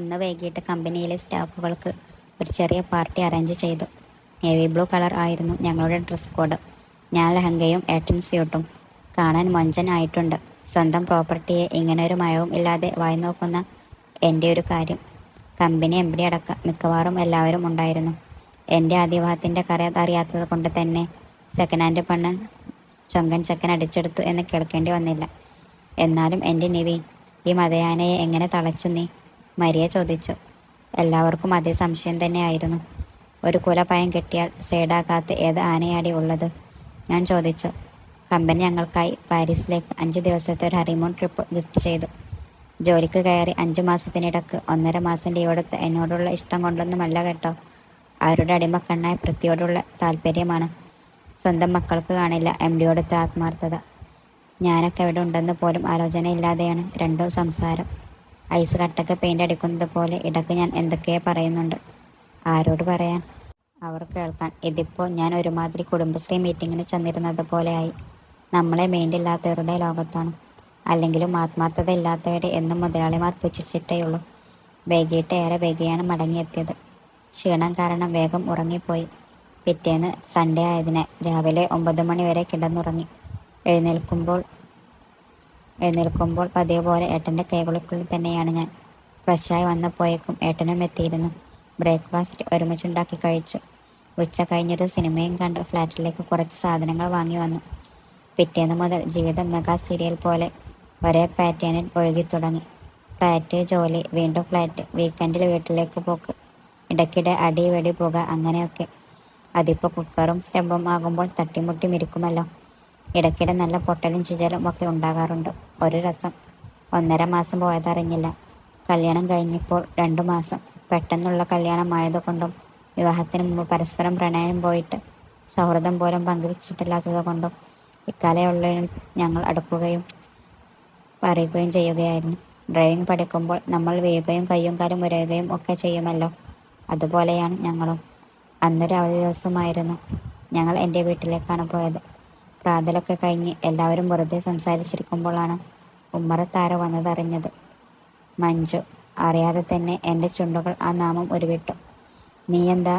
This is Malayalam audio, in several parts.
അന്ന് വൈകിട്ട് കമ്പനിയിലെ സ്റ്റാഫുകൾക്ക് ഒരു ചെറിയ പാർട്ടി അറേഞ്ച് ചെയ്തു. നേവി ബ്ലൂ കളർ ആയിരുന്നു ഞങ്ങളുടെ ഡ്രസ് കോഡ്. ഞാൻ ലഹങ്കയും ഏട്ടൻ സ്യൂട്ടും കാണാൻ മൊഞ്ചൻ ആയിട്ടുണ്ട് സ്വന്തം പ്രോപ്പർട്ടിയെ ഇങ്ങനെ ഒരു മയവും ഇല്ലാതെ വായി നോക്കുന്ന എന്റെ ഒരു കാര്യം. കമ്പനി എം ഡി അടക്കം മിക്കവാറും എല്ലാവരും ഉണ്ടായിരുന്നു. എന്റെ ആദിവാഹത്തിന്റെ കറ അറിയാത്തത് കൊണ്ട് തന്നെ സെക്കൻഡ് ഹാൻഡ് പെണ്ണ് ചൊങ്കൻ ചക്കൻ അടിച്ചെടുത്തു എന്ന് കേൾക്കേണ്ടി വന്നില്ല. എന്നാലും എന്റെ നിവി ഈ മതയാനയെ എങ്ങനെ തളച്ചു നീ? മരിയ ചോദിച്ചു. എല്ലാവർക്കും അതേ സംശയം തന്നെയായിരുന്നു. ഒരു കുലപ്പയം കിട്ടിയാൽ സൈഡാക്കാത്ത ഏത് ആനയാടി ഉള്ളത്? ഞാൻ ചോദിച്ചു. കമ്പനി ഞങ്ങൾക്കായി പാരീസിലേക്ക് അഞ്ച് ദിവസത്തെ ഒരു ഹണിമൂൺ ട്രിപ്പ് ഗിഫ്റ്റ് ചെയ്തു. ജോലിക്ക് കയറി അഞ്ച് മാസത്തിനിടക്ക് ഒന്നര മാസം ലീവെടുത്ത് എന്നോടുള്ള ഇഷ്ടം കൊണ്ടൊന്നുമല്ല കേട്ടോ. അവരുടെ അടിമക്കണ്ണായ പൃഥ്വിയോടുള്ള താല്പര്യമാണ്. സ്വന്തം മക്കൾക്ക് കാണില്ല എം ഡിയോടുത്ത ആത്മാർത്ഥത. ഞാനൊക്കെ ഇവിടെ ഉണ്ടെന്ന് പോലും ആലോചനയില്ലാതെയാണ് രണ്ടോ സംസാരം. ഐസ് കട്ടക്ക് പെയിന്റ് അടിക്കുന്നത് പോലെ ഇടയ്ക്ക് ഞാൻ എന്തൊക്കെയോ പറയുന്നുണ്ട്. ആരോട് പറയാൻ? അവർ കേൾക്കാൻ. ഇതിപ്പോൾ ഞാൻ ഒരുമാതിരി കുടുംബശ്രീ മീറ്റിങ്ങിന് ചെന്നിരുന്നത് പോലെയായി നമ്മളെ മെയിന്റില്ലാത്തവരുടെ ലോകത്താണ്. അല്ലെങ്കിലും ആത്മാർത്ഥത ഇല്ലാത്തവരെ എന്നും മുതലാളിമാർ പുച്ഛിച്ചിട്ടേയുള്ളൂ വൈകിട്ട് ഏറെ വൈകിയാണ് മടങ്ങിയെത്തിയത്. ക്ഷീണം കാരണം വേഗം ഉറങ്ങിപ്പോയി. പിറ്റേന്ന് സൺഡേ ആയതിനാൽ രാവിലെ ഒമ്പത് മണി വരെ കിടന്നുറങ്ങി. എഴുന്നേൽക്കുമ്പോൾ എഴുന്നേൽക്കുമ്പോൾ പതിവ് ഏട്ടന്റെ കൈകൾക്കുള്ളിൽ തന്നെയാണ് ഞാൻ. ഫ്രഷായി വന്നപ്പോയേക്കും ഏട്ടനും എത്തിയിരുന്നു. ബ്രേക്ക്ഫാസ്റ്റ് ഒരുമിച്ചുണ്ടാക്കി കഴിച്ചു. ഉച്ച കഴിഞ്ഞൊരു സിനിമയും കണ്ട് ഫ്ലാറ്റിലേക്ക് കുറച്ച് സാധനങ്ങൾ വാങ്ങി വന്നു. പിറ്റേന്ന് മുതൽ ജീവിതം മെഗാ സീരിയൽ പോലെ ഒരേ പാറ്റേണിൽ ഒഴുകി തുടങ്ങി. ഫ്ലാറ്റ് ജോലി വീണ്ടും ഫ്ലാറ്റ് വീക്കെൻഡിൽ വീട്ടിലേക്ക് പോക്ക് ഇടയ്ക്കിടെ അടി വെടി പുക അങ്ങനെയൊക്കെ. അതിപ്പോൾ കുക്കറും സ്റ്റെമ്പും ആകുമ്പോൾ തട്ടിമുട്ടി മിരിക്കുമല്ലോ. ഇടയ്ക്കിടെ നല്ല പൊട്ടലും ചുചലും ഒക്കെ ഉണ്ടാകാറുണ്ട്. ഒരു രസം. ഒന്നര മാസം പോയതറിഞ്ഞില്ല. കല്യാണം കഴിഞ്ഞപ്പോൾ രണ്ടു മാസം. പെട്ടെന്നുള്ള കല്യാണമായതുകൊണ്ടും വിവാഹത്തിന് മുമ്പ് പരസ്പരം പ്രണയം പോയിട്ട് സൗഹൃദം പോലും പങ്കുവച്ചിട്ടില്ലാത്തത് കൊണ്ടും ഇക്കാലയുള്ളതിൽ ഞങ്ങൾ അടുക്കുകയും പറയുകയും ചെയ്യുകയായിരുന്നു. ഡ്രൈവിംഗ് പഠിക്കുമ്പോൾ നമ്മൾ വീഴുകയും കയ്യും കാലും ഉരയുകയും ഒക്കെ ചെയ്യുമല്ലോ. അതുപോലെയാണ് ഞങ്ങളും. അന്നൊരു അവധി ദിവസമായിരുന്നു ഞങ്ങൾ എന്റെ വീട്ടിലേക്കാണ് പോയത്. പ്രാതലൊക്കെ കഴിഞ്ഞ് എല്ലാവരും വെറുതെ സംസാരിച്ചിരിക്കുമ്പോഴാണ് ഉമ്മറത്താര വന്നതറിഞ്ഞത്. മഞ്ജു അറിയാതെ തന്നെ എന്റെ ചുണ്ടുകൾ ആ നാമം ഉരുവിട്ടു. നീ എന്താ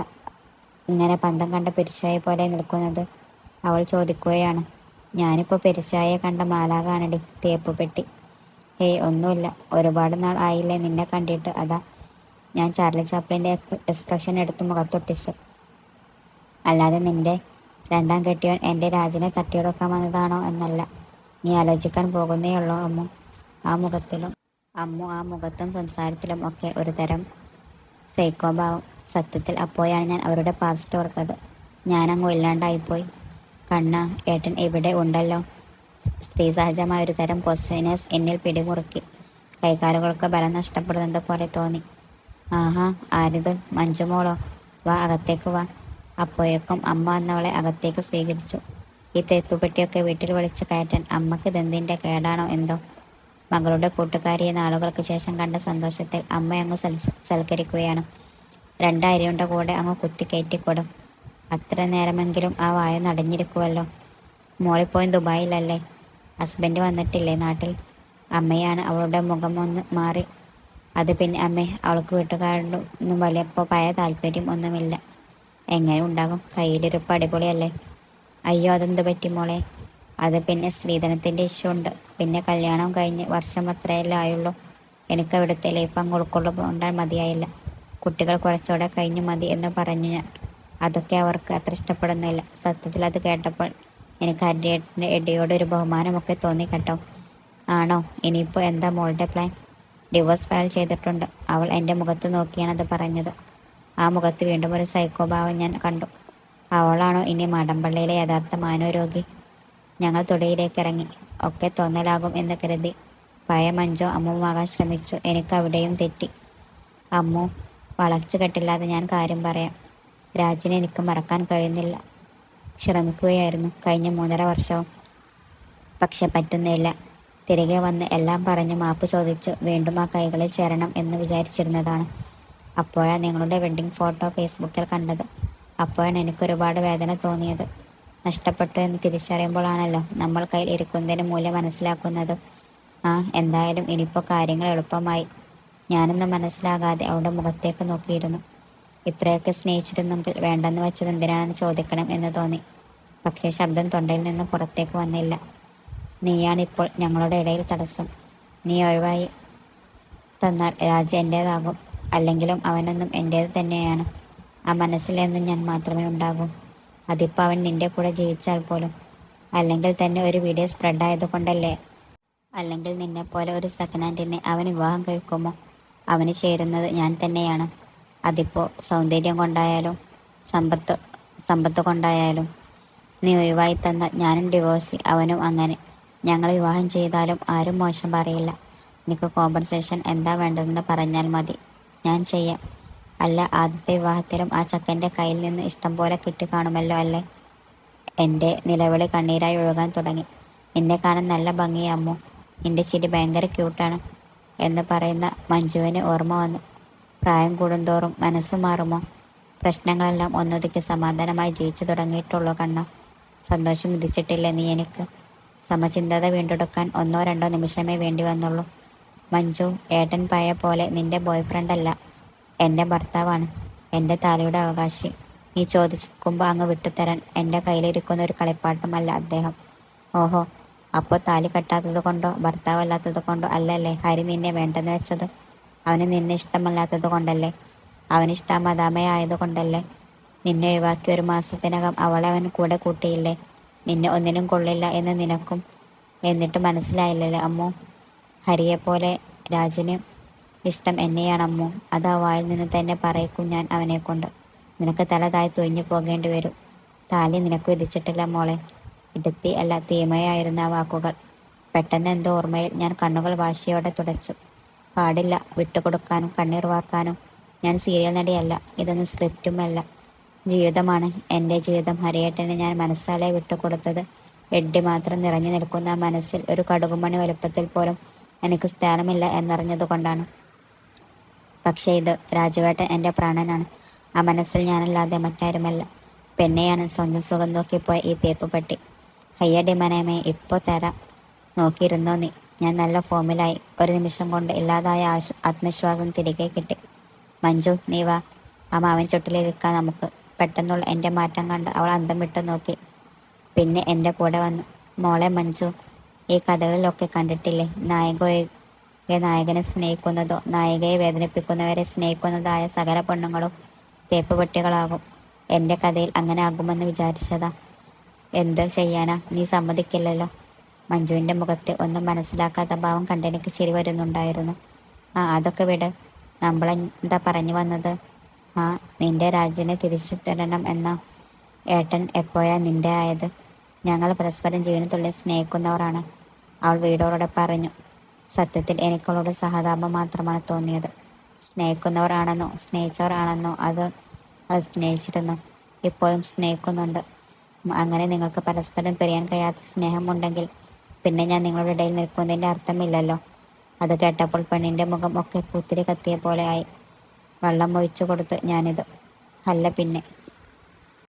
ഇങ്ങനെ പന്തം കണ്ട പെരിച്ചായ പോലെ നിൽക്കുന്നത്? അവൾ ചോദിക്കുകയാണ്. ഞാനിപ്പോൾ പെരിച്ചായെ കണ്ട മാലാകാണടി തേപ്പ് പെട്ടി. ഹേയ് ഒന്നുമില്ല. ഒരുപാട് നാൾ ആയില്ലേ നിന്നെ കണ്ടിട്ട്. അതാ ഞാൻ ചാർലി ചാപ്ലിന്റെ എക്സ്പ്രഷൻ എടുത്ത് മുഖത്തൊട്ടിച്ചു. അല്ലാതെ നിന്റെ രണ്ടാം കെട്ടിയവൻ എന്റെ രാജിനെ തട്ടിയെടുക്കാൻ വന്നതാണോ എന്നല്ല. നീ ആലോചിക്കാൻ പോകുന്നേ ഉള്ളൂ അമ്മു. ആ മുഖത്തിലും അമ്മു ആ മുഖത്തും സംസാരത്തിലും ഒക്കെ ഒരു തരം സൈക്കോഭാവം സത്യത്തിൽ അപ്പോഴാണ് ഞാൻ അവരുടെ പാസ്റ്റ് ഓർത്തത്. ഞാനങ്ങ് ഇല്ലാണ്ടായിപ്പോയി കണ്ണ ഏട്ടൻ ഇവിടെ ഉണ്ടല്ലോ? സ്ത്രീ സഹജമായ ഒരു തരം പൊസൈനസ് എന്നിൽ പിടിമുറുക്കി. കൈകാലുകൾക്ക് ബലം നഷ്ടപ്പെടുന്നത് പോലെ തോന്നി. ആഹാ ആരിത്? മഞ്ജുമോളോ? വാ അകത്തേക്ക് വാ. അപ്പോഴേക്കും അമ്മ വന്നവളെ അകത്തേക്ക് സ്വീകരിച്ചു. ഈ തെപ്പുപെട്ടിയൊക്കെ വീട്ടിൽ വിളിച്ച് കയറ്റാൻ അമ്മയ്ക്ക് ദന്തിന്റെ കേടാണോ എന്തോ? മകളുടെ കൂട്ടുകാരിയെ നാളുകൾക്ക് ശേഷം കണ്ട സന്തോഷത്തിൽ അമ്മ അങ്ങ് സൽ സൽക്കരിക്കുകയാണ്. രണ്ടരിയുടെ കൂടെ അങ്ങ് കുത്തി കയറ്റിക്കൊടും അത്ര നേരമെങ്കിലും ആ വായ നടഞ്ഞിരിക്കുമല്ലോ മോളിപ്പോയി ദുബായിലല്ലേ? ഹസ്ബൻഡ് വന്നിട്ടില്ലേ നാട്ടിൽ? അമ്മയാണ് അവളുടെ മുഖം ഒന്ന് മാറി. അത് പിന്നെ അമ്മേ അവൾക്ക് വീട്ടുകാരൊന്നും വലിയപ്പോൾ പഴയ താല്പര്യം ഒന്നുമില്ല. എങ്ങനെ ഉണ്ടാകും? കയ്യിലിരുപ്പ് അടിപൊളിയല്ലേ അയ്യോ അതെന്ത് പറ്റി മോളെ? അത് പിന്നെ സ്ത്രീധനത്തിന്റെ ഇഷ്യൂ ഉണ്ട്. പിന്നെ കല്യാണം കഴിഞ്ഞ് വർഷം അത്രയല്ലേ ആയുള്ളൂ. എനിക്ക് അവിടുത്തെ ലൈഫ് അങ്ങ് ഉൾക്കൊള്ളുകൊണ്ടാൽ മതിയായില്ല. കുട്ടികൾ കുറച്ചുകൂടെ കഴിഞ്ഞു മതി എന്ന് പറഞ്ഞു ഞാൻ. അതൊക്കെ അവർക്ക് അത്ര ഇഷ്ടപ്പെടുന്നില്ല. സത്യത്തിൽ അത് കേട്ടപ്പോൾ എനിക്ക് അരിയേട്ടന്റെ എടിയോട് ഒരു ബഹുമാനമൊക്കെ തോന്നി കേട്ടോ. ആണോ? ഇനിയിപ്പോൾ എന്താ മോളുടെ പ്ലാൻ ഡിവോഴ്സ് ഫയൽ ചെയ്തിട്ടുണ്ട്. അവൾ എന്റെ മുഖത്ത് നോക്കിയാണ് അത് പറഞ്ഞത്. ആ മുഖത്ത് വീണ്ടും ഒരു സൈക്കോഭാവം ഞാൻ കണ്ടു. അവളാണോ ഇനി മടമ്പള്ളിയിലെ യഥാർത്ഥ മാനവരോഗി? ഞങ്ങൾ തുടയിലേക്ക് ഇറങ്ങി. ഒക്കെ തോന്നലാകും എന്ന് കരുതി പഴയ മഞ്ചോ അമ്മുമാകാൻ ശ്രമിച്ചു. എനിക്ക് അവിടെയും തെറ്റി. അമ്മു വളച്ചു കെട്ടില്ലാതെ ഞാൻ കാര്യം പറയാം. രാജിനെ എനിക്ക് മറക്കാൻ കഴിയുന്നില്ല. ശ്രമിക്കുകയായിരുന്നു കഴിഞ്ഞ മൂന്നര വർഷവും. പക്ഷെ പറ്റുന്നില്ല. തിരികെ വന്ന് എല്ലാം പറഞ്ഞ് മാപ്പ് ചോദിച്ചു. വീണ്ടും ആ കൈകളിൽ ചേരണം എന്ന് വിചാരിച്ചിരുന്നതാണ്. അപ്പോഴാണ് നിങ്ങളുടെ വെഡ്ഡിങ് ഫോട്ടോ ഫേസ്ബുക്കിൽ കണ്ടത്. അപ്പോഴാണ് എനിക്ക് ഒരുപാട് വേദന തോന്നിയത്. നഷ്ടപ്പെട്ടു എന്ന് തിരിച്ചറിയുമ്പോഴാണല്ലോ നമ്മൾ കയ്യിൽ ഇരിക്കുന്നതിന് മൂല്യം മനസ്സിലാക്കുന്നത്. ആ എന്തായാലും ഇനിയിപ്പോൾ കാര്യങ്ങൾ എളുപ്പമായി. ഞാനൊന്നും മനസ്സിലാകാതെ അവളുടെ മുഖത്തേക്ക് നോക്കിയിരുന്നു. ഇത്രയൊക്കെ സ്നേഹിച്ചിരുന്നെങ്കിൽ വേണ്ടെന്ന് വെച്ചത് എന്തിനാണെന്ന് ചോദിക്കണം എന്ന് തോന്നി. പക്ഷേ ശബ്ദം തൊണ്ടയിൽ നിന്ന് പുറത്തേക്ക് വന്നില്ല. നീയാണിപ്പോൾ ഞങ്ങളുടെ ഇടയിൽ തടസ്സം. നീ ഒഴിവായി തന്നാൽ രാജ്യം എന്റേതാകും അല്ലെങ്കിലും അവനൊന്നും എന്റേത് തന്നെയാണ്. ആ മനസ്സിലെന്നും ഞാൻ മാത്രമേ ഉണ്ടാകൂ. അതിപ്പോൾ അവൻ നിന്റെ കൂടെ ജീവിച്ചാൽ പോലും. അല്ലെങ്കിൽ തന്നെ ഒരു വീഡിയോ സ്പ്രെഡ് ആയതുകൊണ്ടല്ലേ അല്ലെങ്കിൽ നിന്നെപ്പോലെ ഒരു സെക്കൻഡ് ഹാൻഡിനെ അവൻ വിവാഹം കഴിക്കുമോ? അവന് ചേരുന്നത് ഞാൻ തന്നെയാണ്. അതിപ്പോൾ സൗന്ദര്യം കൊണ്ടായാലും സമ്പത്ത് സമ്പത്ത് കൊണ്ടായാലും നീ ഒഴിവായി തന്ന ഞാനും ഡിവോഴ്സി അവനും അങ്ങനെ. ഞങ്ങൾ വിവാഹം ചെയ്താലും ആരും മോശം പറയില്ല. എനിക്ക് കോമ്പൻസേഷൻ എന്താ വേണ്ടതെന്ന് പറഞ്ഞാൽ മതി. ഞാൻ ചെയ്യാം. അല്ല ആദ്യത്തെ വിവാഹത്തിലും ആ ചക്കന്റെ കയ്യിൽ നിന്ന് ഇഷ്ടം പോലെ കിട്ടി കാണുമല്ലോ അല്ലേ? എന്റെ നിലവിളി കണ്ണീരായി ഒഴുകാൻ തുടങ്ങി. നിന്നെ കാണാൻ നല്ല ഭംഗിയമ്മു നിന്റെ ചിരി ഭയങ്കര ക്യൂട്ടാണ് എന്ന് പറയുന്ന മഞ്ജുവിന് ഓർമ്മ വന്നു. പ്രായം കൂടുന്തോറും മനസ്സ് മാറുമോ? പ്രശ്നങ്ങളെല്ലാം ഒന്നൊതുക്കി സമാധാനമായി ജീവിച്ചു തുടങ്ങിയിട്ടുള്ളൂ കണ്ണ. സന്തോഷം വിധിച്ചിട്ടില്ല നീ എനിക്ക്? സമചിന്തത വീണ്ടെടുക്കാൻ ഒന്നോ രണ്ടോ നിമിഷമേ വേണ്ടി വന്നുള്ളൂ. മഞ്ജു ഏട്ടൻ പഴയ പോലെ നിന്റെ ബോയ്ഫ്രണ്ട് അല്ല. എന്റെ ഭർത്താവാണ്. എന്റെ തലയുടെ അവകാശി. നീ ചോദിക്കുമ്പോൾ അങ്ങ് വിട്ടുതരാൻ എന്റെ കയ്യിലിരിക്കുന്ന ഒരു കളിപ്പാട്ടമല്ല അദ്ദേഹം. ഓഹോ അപ്പോൾ താലി കെട്ടാത്തത് കൊണ്ടോ ഭർത്താവല്ലാത്തത് കൊണ്ടോ അല്ലല്ലേ ഹരി നിന്നെ വേണ്ടെന്ന് വെച്ചത്? അവന് നിന്നെ ഇഷ്ടമല്ലാത്തത് കൊണ്ടല്ലേ? അവന് ഇഷ്ടമതാമയായത് കൊണ്ടല്ലേ? നിന്നെ ഒഴിവാക്കി ഒരു മാസത്തിനകം അവളെ അവൻ കൂടെ കൂട്ടിയില്ലേ? നിന്നെ ഒന്നിനും കൊള്ളില്ല എന്ന് നിനക്കും? എന്നിട്ട് മനസ്സിലായില്ലല്ലേ അമ്മു? ഹരിയെപ്പോലെ രാജന് ഇഷ്ടം എന്നെയാണമ്മോ അത് ആ വായിൽ നിന്ന് തന്നെ പറയിക്കും ഞാൻ അവനെ കൊണ്ട് നിനക്ക് തല തായി തൊഴിഞ്ഞു പോകേണ്ടി വരും. താലി നിനക്ക് വിധിച്ചിട്ടില്ല മോളെ. ഇടുത്തി അല്ല തീമയായിരുന്ന ആ വാക്കുകൾ. പെട്ടെന്ന് എന്തോ ഓർമ്മയിൽ ഞാൻ കണ്ണുകൾ വാശിയോടെ തുടച്ചു. പാടില്ല വിട്ടുകൊടുക്കാനും കണ്ണീർ വാർക്കാനും. ഞാൻ സീരിയൽ നടിയല്ല ഇതൊന്നും സ്ക്രിപ്റ്റുമല്ല. ജീവിതമാണ് എന്റെ ജീവിതം. ഹരിയേട്ടനെ ഞാൻ മനസ്സാലെ വിട്ടുകൊടുത്തത്. എഡ്ഡി മാത്രം നിറഞ്ഞു നിൽക്കുന്ന മനസ്സിൽ ഒരു കടുകുമണി വലുപ്പത്തിൽ പോലും എനിക്ക് സ്ഥാനമില്ല എന്നറിഞ്ഞതുകൊണ്ടാണ് പക്ഷേ ഇത് രാജുവേട്ടൻ എന്റെ പ്രാണനാണ്. ആ മനസ്സിൽ ഞാനല്ലാതെ മറ്റാരുമല്ല. പെണ്ണെയാണ് സ്വന്തം സുഖം നോക്കിപ്പോയ ഈ തേപ്പ് പട്ടി. ഹയ്യടി മനയമേ ഇപ്പോൾ തരാം. നോക്കിയിരുന്നോ നീ? ഞാൻ നല്ല ഫോമിലായി. ഒരു നിമിഷം കൊണ്ട് ഇല്ലാതായ ആശു ആത്മവിശ്വാസം തിരികെ കിട്ടി. മഞ്ജു നീ വാ. ആ മാവൻ ചുട്ടിലിരിക്കാൻ നമുക്ക് പെട്ടെന്നുള്ള എന്റെ മാറ്റം കണ്ട് അവൾ അന്തം വിട്ട് നോക്കി. പിന്നെ എന്റെ കൂടെ വന്നു. മോളെ മഞ്ജു ഈ കഥകളിലൊക്കെ കണ്ടിട്ടില്ലേ? നായകയെ നായകനെ സ്നേഹിക്കുന്നതോ നായികയെ വേദനിപ്പിക്കുന്നവരെ സ്നേഹിക്കുന്നതായ സകല പെണ്ണുങ്ങളും തേപ്പ് പെട്ടികളാകും. എന്റെ കഥയിൽ അങ്ങനെ ആകുമെന്ന് വിചാരിച്ചതാ. എന്ത് ചെയ്യാനാ? നീ സമ്മതിക്കില്ലല്ലോ. മഞ്ജുവിന്റെ മുഖത്ത് ഒന്നും മനസ്സിലാക്കാത്ത ഭാവം കണ്ടെനിക്ക് ചിരി വരുന്നുണ്ടായിരുന്നു. ആ അതൊക്കെ വിട്. നമ്മളെന്താ പറഞ്ഞു വന്നത്? ആ നിന്റെ രാജ്യനെ തിരിച്ചു തരണം എന്ന. ഏട്ടൻ എപ്പോഴാ നിന്റെ ആയത്? ഞങ്ങൾ പരസ്പരം ജീവനത്തുള്ളിൽ സ്നേഹിക്കുന്നവരാണ്. അവൾ വീടോടെ പറഞ്ഞു സത്യത്തിൽ എനിക്കവളോട് സഹതാപം മാത്രമാണ് തോന്നിയത്. സ്നേഹിക്കുന്നവർ ആണെന്നോ സ്നേഹിച്ചവർ ആണെന്നോ അത് അത് സ്നേഹിച്ചിരുന്നു. ഇപ്പോഴും സ്നേഹിക്കുന്നുണ്ട്. അങ്ങനെ നിങ്ങൾക്ക് പരസ്പരം പിരിയാൻ കഴിയാത്ത സ്നേഹമുണ്ടെങ്കിൽ പിന്നെ ഞാൻ നിങ്ങളുടെ ഇടയിൽ നിൽക്കുന്നതിന്റെ അർത്ഥമില്ലല്ലോ. അത് കേട്ടപ്പോൾ പെണ്ണിന്റെ മുഖം ഒക്കെ പൂത്തിരി കത്തിയ പോലെ ആയി. വെള്ളം ഒഴിച്ചു കൊടുത്ത് ഞാനിത് അല്ല പിന്നെ.